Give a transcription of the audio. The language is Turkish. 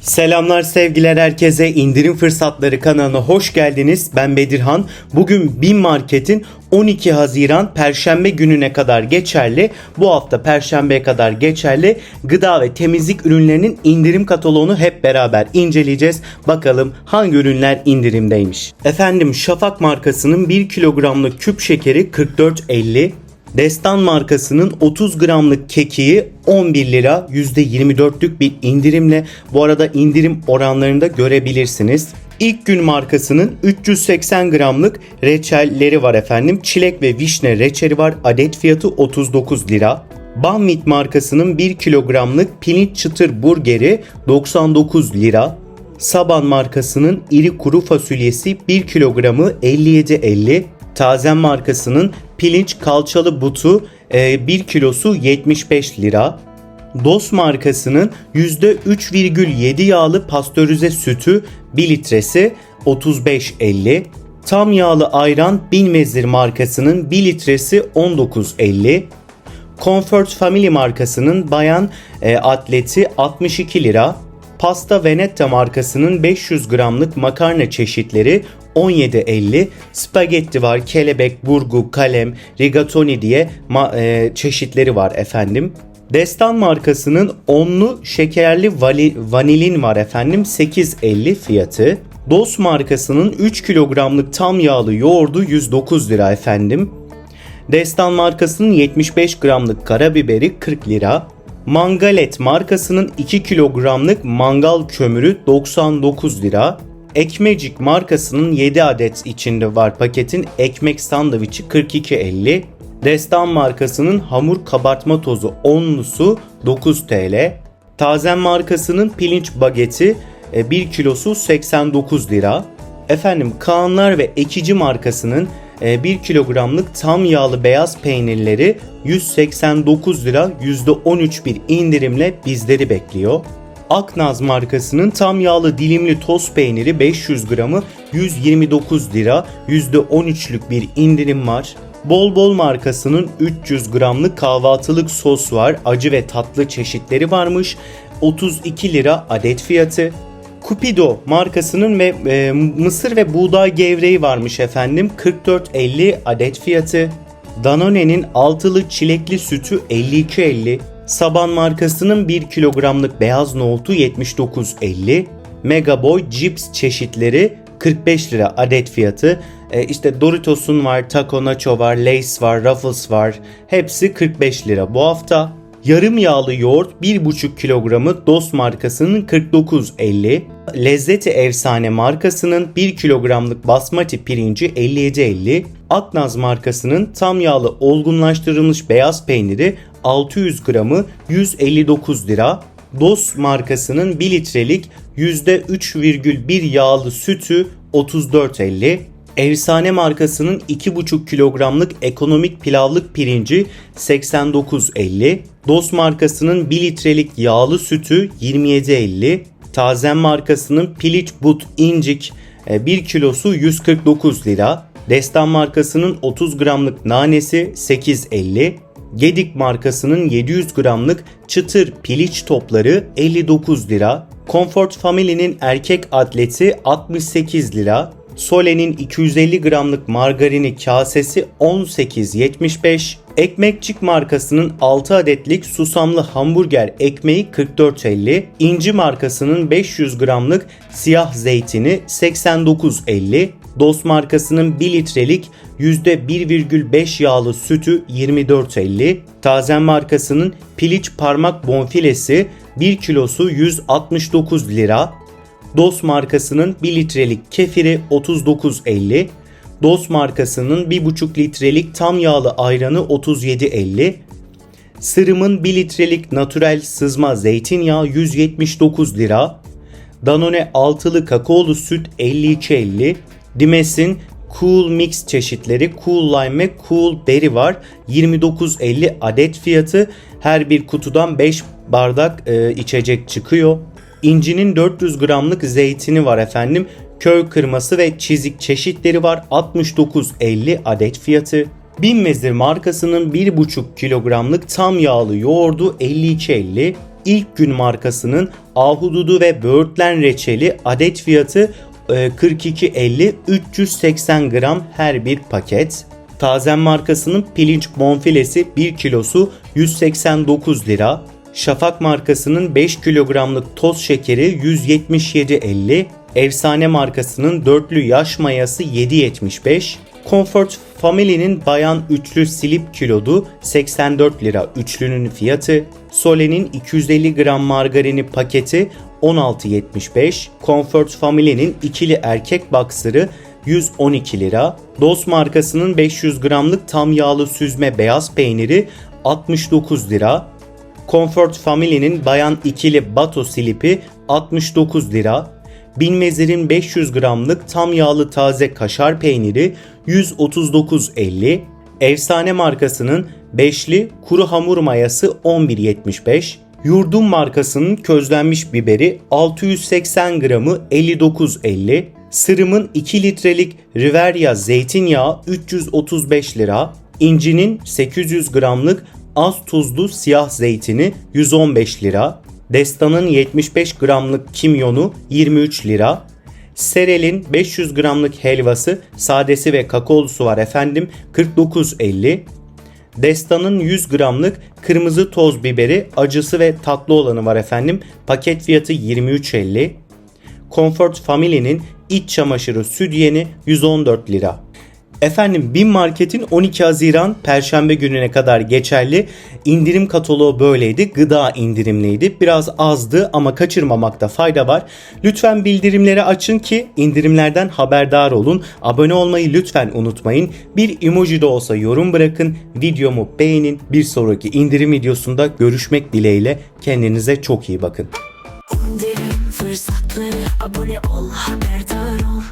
Selamlar sevgiler herkese indirim fırsatları kanalına hoş geldiniz. Ben Bedirhan. Bugün Bin Market'in 12 Haziran Perşembe gününe kadar geçerli. Bu hafta Perşembe'ye kadar geçerli gıda ve temizlik ürünlerinin indirim kataloğunu hep beraber inceleyeceğiz. Bakalım hangi ürünler indirimdeymiş. Efendim Şafak markasının 1 kilogramlık küp şekeri 44.50. Destan markasının 30 gramlık kekiği 11 lira %24'lük bir indirimle bu arada indirim oranlarını da görebilirsiniz. İlk gün markasının 380 gramlık reçelleri var efendim. Çilek ve vişne reçeli var. Adet fiyatı 39 lira. Banvit markasının 1 kilogramlık pirinç çıtır burgeri 99 lira. Saban markasının iri kuru fasulyesi 1 kilogramı 57.50. Tazen markasının pirinç kalçalı butu 1 kilosu 75 lira. Dos markasının %3,7 yağlı pastörize sütü 1 litresi 35.50. Tam yağlı ayran Binvezir markasının 1 litresi 19.50. Comfort Family markasının bayan e, atleti 62 lira. Pasta Veneta markasının 500 gramlık makarna çeşitleri 17.50. Spagetti var, kelebek, burgu, kalem, rigatoni diye e, çeşitleri var efendim. Destan markasının onlu şekerli vanilin var efendim 8.50 fiyatı. Dos markasının 3 kilogramlık tam yağlı yoğurdu 109 lira efendim. Destan markasının 75 gramlık karabiberi 40 lira. Mangalet markasının 2 kilogramlık mangal kömürü 99 lira. Ekmecik markasının 7 adet içinde var paketin ekmek sandviçi 42.50. Destan markasının hamur kabartma tozu onlusu 9 TL. Tazen markasının pirinç bageti 1 kilosu 89 lira. Efendim Kaanlar ve Ekici markasının 1 kilogramlık tam yağlı beyaz peynirleri 189 lira %13 bir indirimle bizleri bekliyor. Aknaz markasının tam yağlı dilimli toz peyniri 500 gramı 129 lira %13'lük bir indirim var. Bol Bol markasının 300 gramlık kahvaltılık sos var. Acı ve tatlı çeşitleri varmış. 32 lira adet fiyatı. Cupido markasının ve e, mısır ve buğday gevreği varmış efendim. 44.50 adet fiyatı. Danone'nin altılı çilekli sütü 52.50. Saban markasının 1 kilogramlık beyaz nohutu 79.50. Megaboy cips çeşitleri 45 lira adet fiyatı. E, işte Doritos'un var, Taco Nacho var, Lay's var, Ruffles var. Hepsi 45 lira bu hafta. Yarım yağlı yoğurt 1,5 kilogramı Dos markasının 49.50. Lezzeti Efsane markasının 1 kilogramlık basmati pirinci 57.50. Aknaz markasının tam yağlı olgunlaştırılmış beyaz peyniri 600 gramı 159 lira. Dos markasının 1 litrelik %3,1 yağlı sütü 34.50. Efsane markasının 2,5 kilogramlık ekonomik pilavlık pirinci 89.50. Dos markasının 1 litrelik yağlı sütü 27.50. Tazen markasının piliç but incik 1 kilosu 149 lira. Destan markasının 30 gramlık nanesi 8.50. Gedik markasının 700 gramlık çıtır piliç topları 59 lira. Comfort Family'nin erkek atleti 68 lira. Sole'nin 250 gramlık margarini kasesi 18.75. Ekmekçik markasının 6 adetlik susamlı hamburger ekmeği 44.50. İnci markasının 500 gramlık siyah zeytini 89.50. Dos markasının 1 litrelik %1,5 yağlı sütü 24.50. Tazen markasının piliç parmak bonfilesi 1 kilosu 169 lira. Dos markasının 1 litrelik kefiri 39.50. Dos markasının 1,5 litrelik tam yağlı ayranı 37.50. Sırımın 1 litrelik natürel sızma zeytinyağı 179 lira. Danone altılı kakaolu süt 52.50. Dimes'in Cool Mix çeşitleri Cool Lime ve Cool Berry var. 29.50 adet fiyatı. Her bir kutudan 5 bardak e, içecek çıkıyor. İncinin 400 gramlık zeytini var efendim. Köy kırması ve çizik çeşitleri var. 69.50 adet fiyatı. Binmezir markasının 1,5 kilogramlık tam yağlı yoğurdu 52.50. İlk gün markasının ahududu ve böğürtlen reçeli adet fiyatı e, 42.50 380 gram her bir paket. Tazen markasının pirinç bonfilesi 1 kilosu 189 lira. Şafak markasının 5 kilogramlık toz şekeri 177.50. Efsane markasının dörtlü yaş mayası 7.75. Comfort Family'nin bayan üçlü silip kilodu 84 lira üçlünün fiyatı. Sole'nin 250 gram margarini paketi 16.75. Comfort Family'nin ikili erkek boxer'ı 112 lira. Dost markasının 500 gramlık tam yağlı süzme beyaz peyniri 69 lira. Comfort Family'nin bayan ikili bato silipi 69 lira. Binmezir'in 500 gramlık tam yağlı taze kaşar peyniri 139.50. Efsane markasının beşli kuru hamur mayası 11.75. Yurdum markasının közlenmiş biberi 680 gramı 59.50. Sırımın 2 litrelik Riveria zeytinyağı 335 lira. İncinin 800 gramlık az tuzlu siyah zeytini 115 lira. Destanın 75 gramlık kimyonu 23 lira. Serel'in 500 gramlık helvası sadesi ve kakaolusu var efendim 49.50. Destanın 100 gramlık kırmızı toz biberi acısı ve tatlı olanı var efendim. Paket fiyatı 23.50. Comfort Family'nin iç çamaşırı sütyeni 114 lira. Efendim Bin Market'in 12 Haziran Perşembe gününe kadar geçerli indirim kataloğu böyleydi. Gıda indirimliydi. Biraz azdı ama kaçırmamakta fayda var. Lütfen bildirimleri açın ki indirimlerden haberdar olun. Abone olmayı lütfen unutmayın. Bir emoji de olsa yorum bırakın. Videomu beğenin. Bir sonraki indirim videosunda görüşmek dileğiyle. Kendinize çok iyi bakın. İndirim fırsatları abone ol haberdar ol